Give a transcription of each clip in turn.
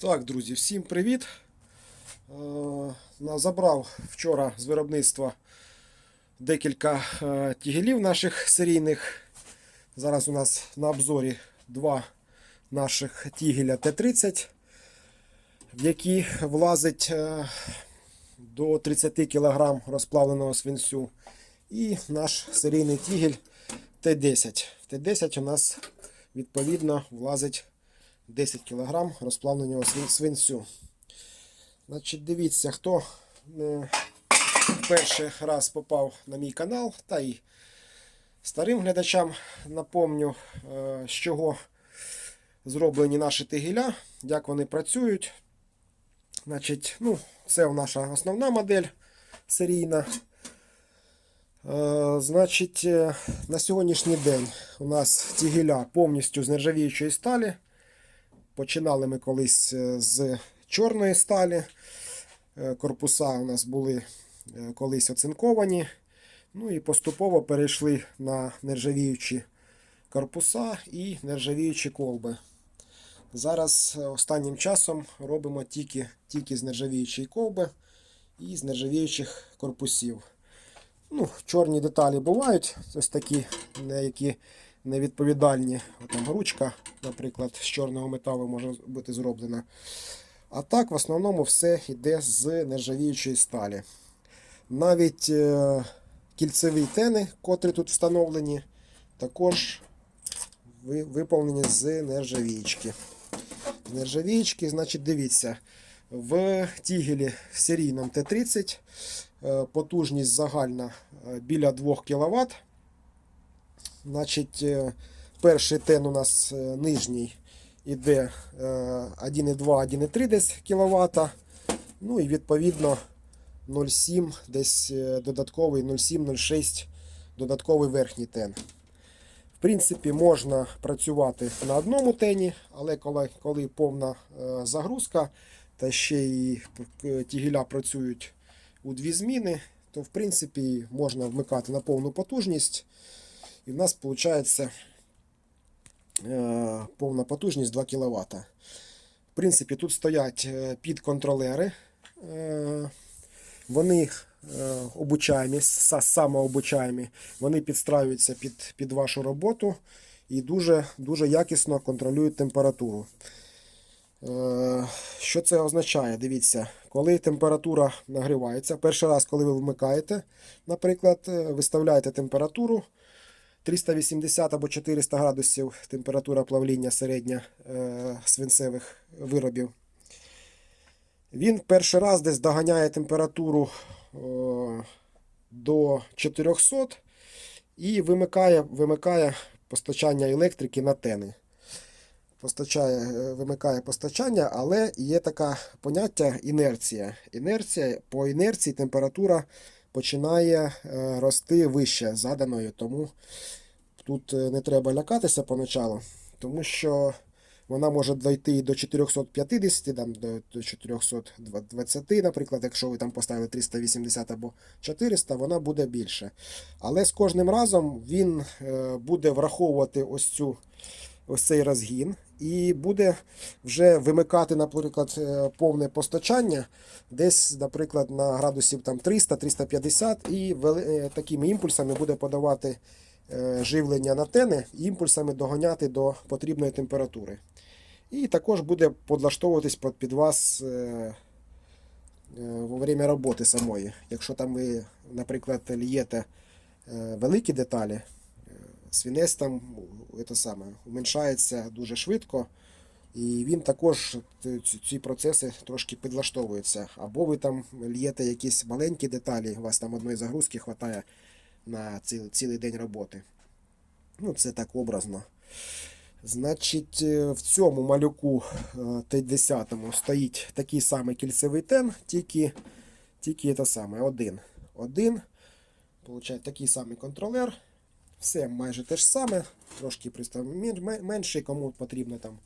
Так, друзі, всім привіт. Е, Забрав вчора з виробництва декілька е, тігелів наших серійних. Зараз у нас на обзорі два наших тігеля Т-30, в які влазить е, до 30 кг розплавленого свинцю. І наш серійний тігель Т-10. В Т-10 у нас відповідно влазить 10 кг розплавленого свинцю. Значить, дивіться, хто е, перший раз попав на мій канал, та й старим глядачам напомню, е, з чого зроблені наші тигеля, як вони працюють. Значить, ну, це наша основна модель серійна. Е, Значить, на сьогоднішній день у нас тігеля повністю з нержавіючої сталі. Починали ми колись е, з чорної сталі. Е, Корпуса у нас були е, колись оцинковані. Ну і поступово перейшли на нержавіючі корпуса і нержавіючі колби. Зараз останнім часом робимо тільки, тільки з нержавіючої колби і з нержавіючих корпусів. Ну, чорні деталі бувають, ось такі, які невідповідальні. Там ручка, наприклад, з чорного металу може бути зроблена. А так, в основному, все йде з нержавіючої сталі. Навіть е, кільцеві тени, котрі тут встановлені, також ви- виповнені з нержавіючки. З нержавіючки, значить, дивіться, в тігелі серійному Т-30 е, потужність загальна е, біля 2 кВт. Значить, е, перший тен у нас е, нижній іде е, 1,2-1,3 десь кВт. Ну і відповідно 0,7 десь е, додатковий 0,7-0,6 додатковий верхній тен. В принципі, можна працювати на одному тені, але коли, коли повна е, загрузка, та ще й е, тігеля працюють у дві зміни, то в принципі можна вмикати на повну потужність. І в нас виходить повна потужність 2 кВт. В принципі, тут стоять підконтролери. Вони е, обучаємі, самообучаємі. Вони підстраюються під, під вашу роботу і дуже, дуже якісно контролюють температуру. Е, Що це означає? Дивіться, коли температура нагрівається, перший раз, коли ви вмикаєте, наприклад, е, виставляєте температуру 380 або 400 градусів температура плавління середня е, свинцевих виробів. Він перший раз десь доганяє температуру до 400 і вимикає, вимикає постачання електрики на тени постачає, е, вимикає постачання, але є таке поняття інерція. Інерція по інерції температура починає е, рости вище заданою, тому тут е, не треба лякатися поначалу, тому що вона може дойти і до 450, там, до до 420, наприклад, якщо ви там поставили 380 або 400, вона буде більше. Але з кожним разом він е, буде враховувати ось цю ось цей розгін і буде вже вимикати, наприклад, е, повне постачання десь, наприклад, на градусів там 300-350 і е, такими імпульсами буде подавати е, живлення на тени, імпульсами доганяти до потрібної температури. І також буде подлаштовуватись під, вас во время роботи самої. Якщо там ви, наприклад, лієте великі деталі, свінець там це саме, уменшається дуже швидко. І він також ці- ці процеси трошки підлаштовується. Або ви там л'єте якісь маленькі деталі, у вас там одної загрузки вистачає на ціл- цілий день роботи. Ну, це так образно. Значить, е, в цьому малюку е, Т-10 стоїть такий самий кільцевий тен, тільки, тільки це саме один. Один. Получає такий самий контролер. Все майже те ж саме, трошки пристав мен- мен- менший, кому потрібно там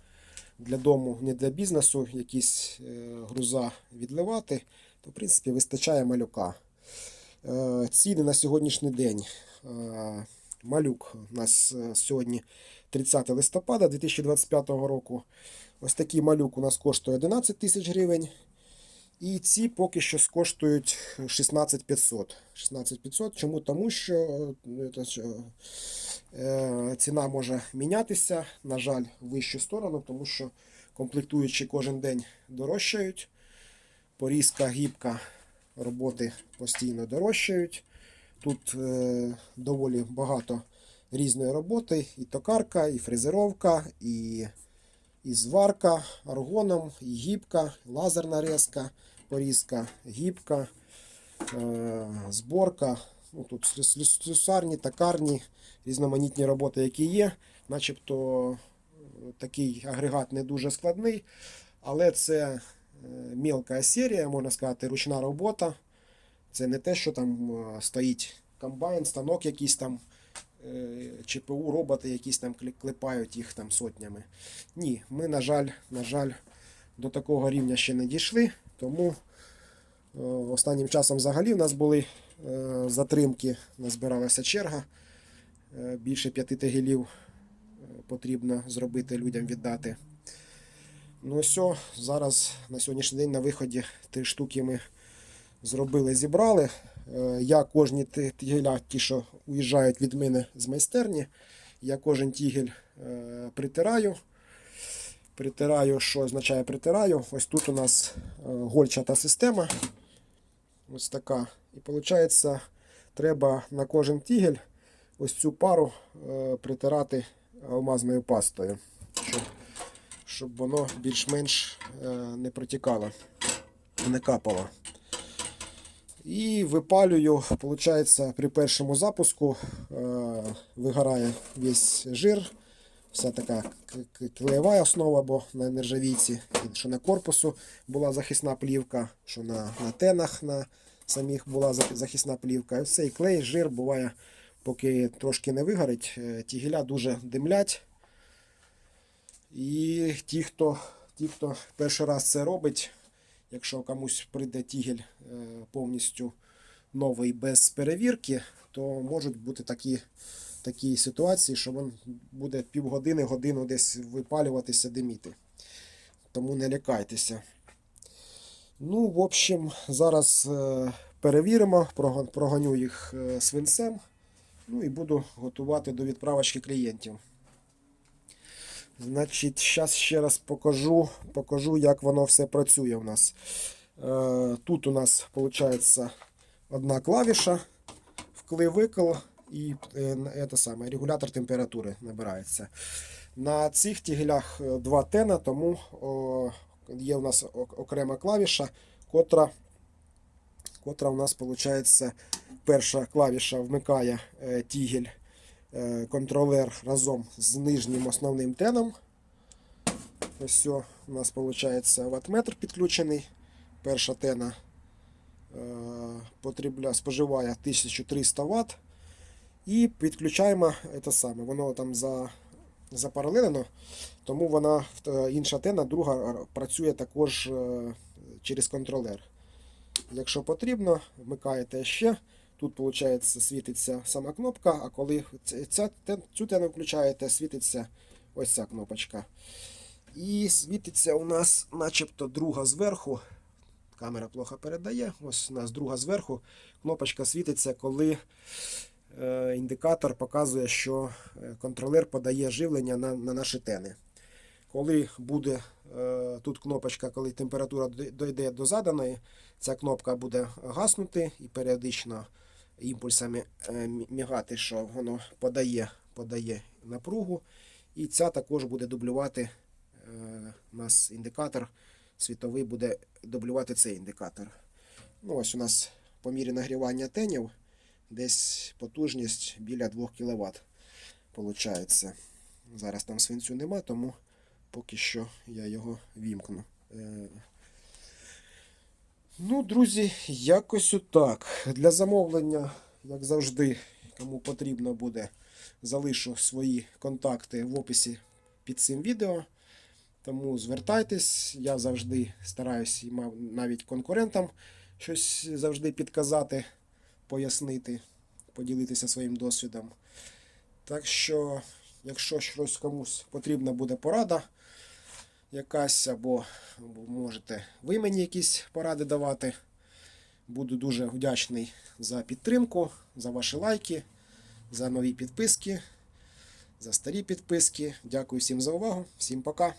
для дому, не для бізнесу, якісь е, груза відливати, то в принципі вистачає малюка. Е, ціни на сьогоднішній день. Е, малюк у нас сьогодні 30 листопада 2025 року. Ось такий малюк у нас коштує 11 тисяч гривень. І ці поки що коштують 16500. 16500. Чому? Тому що е, е, ціна може мінятися, на жаль, в вищу сторону, тому що комплектуючі кожен день дорожчають. Порізка, гібка роботи постійно дорожчають. Тут е, доволі багато різної роботи: і токарка, і фрезеровка, і, і зварка аргоном, і гібка, лазерна резка, порізка, гібка, е, зборка. Ну, тут слюс- слюс- слюсарні, токарні, різноманітні роботи, які є. Начебто е, такий агрегат не дуже складний, але це е, мілка серія, можна сказати, ручна робота. Це не те, що там стоїть комбайн, станок якийсь там, ЧПУ, роботи якісь там клепають їх там сотнями. Ні, ми, на жаль, на жаль, до такого рівня ще не дійшли, тому е, останнім часом взагалі в нас були е, затримки, назбиралася черга. Е, Більше п'яти тегелів е, потрібно зробити людям віддати. Ну все, зараз на сьогоднішній день на виході три штуки ми зробили, зібрали. Е, Я кожні ті- тігеля, ті, що уїжджають від мене з майстерні, я кожен тігель е, притираю. Притираю, що означає притираю. Ось тут у нас е, гольчата система. Ось така. І виходить, треба на кожен тігель ось цю пару притирати алмазною пастою, щоб, щоб воно більш-менш не протікало, не капало. І випалюю, виходить, при першому запуску е, вигорає весь жир, вся така клеєва основа, бо на нержавійці, що на корпусу була захисна плівка, що на, на тенах на самих була захисна плівка. І цей клей, жир буває, поки трошки не вигорить, е, тігеля дуже димлять. І ті, хто, ті, хто перший раз це робить, якщо комусь прийде тігель е, повністю новий без перевірки, то можуть бути такі, такі ситуації, що він буде півгодини, годину десь випалюватися, диміти. Тому не лякайтеся. Ну, в общем, зараз е, перевіримо, прого- прогоню їх е, свинцем. Ну і буду готувати до відправочки клієнтів. Значить, зараз ще раз покажу, покажу, як воно все працює у нас. Е, Тут у нас виходить одна клавіша, вклив-викл і е, це саме, регулятор температури набирається. На цих тігелях е, два тена, тому є у нас окрема клавіша, котра, котра у нас виходить перша клавіша вмикає тігель контролер разом з нижнім основним теном. Все, у нас виходить ваттметр підключений. Перша тена е, потрібля, споживає 1300 Вт. І підключаємо це саме. Воно там за, запаралелено, тому вона е, інша тена, друга працює також е, через контролер. Якщо потрібно, вмикаєте ще. Тут, виходить, світиться сама кнопка, а коли ця- цю тену включаєте, світиться ось ця кнопочка. І світиться у нас начебто друга зверху. Камера плохо передає. Ось у нас друга зверху. Кнопочка світиться, коли е, індикатор показує, що е, контролер подає живлення на, на наші тени. Коли буде е, тут кнопочка, коли температура дой- дойде до заданої, ця кнопка буде гаснути і періодично імпульсами е, мігати, що воно подає, подає напругу. І ця також буде дублювати е, у нас індикатор світовий буде дублювати цей індикатор. Ну, ось у нас по мірі нагрівання тенів десь потужність біля 2 кВт. Получається. Зараз там свинцю нема, тому поки що я його вімкну. Ну, друзі, якось отак. Для замовлення, як завжди, кому потрібно буде, залишу свої контакти в описі під цим відео. Тому звертайтесь, я завжди стараюсь і навіть конкурентам щось завжди підказати, пояснити, поділитися своїм досвідом. Так що Якщо щось комусь потрібна буде порада, якась, або, можете ви мені якісь поради давати. Буду дуже вдячний за підтримку, за ваші лайки, за нові підписки, за старі підписки. Дякую всім за увагу. Всім пока.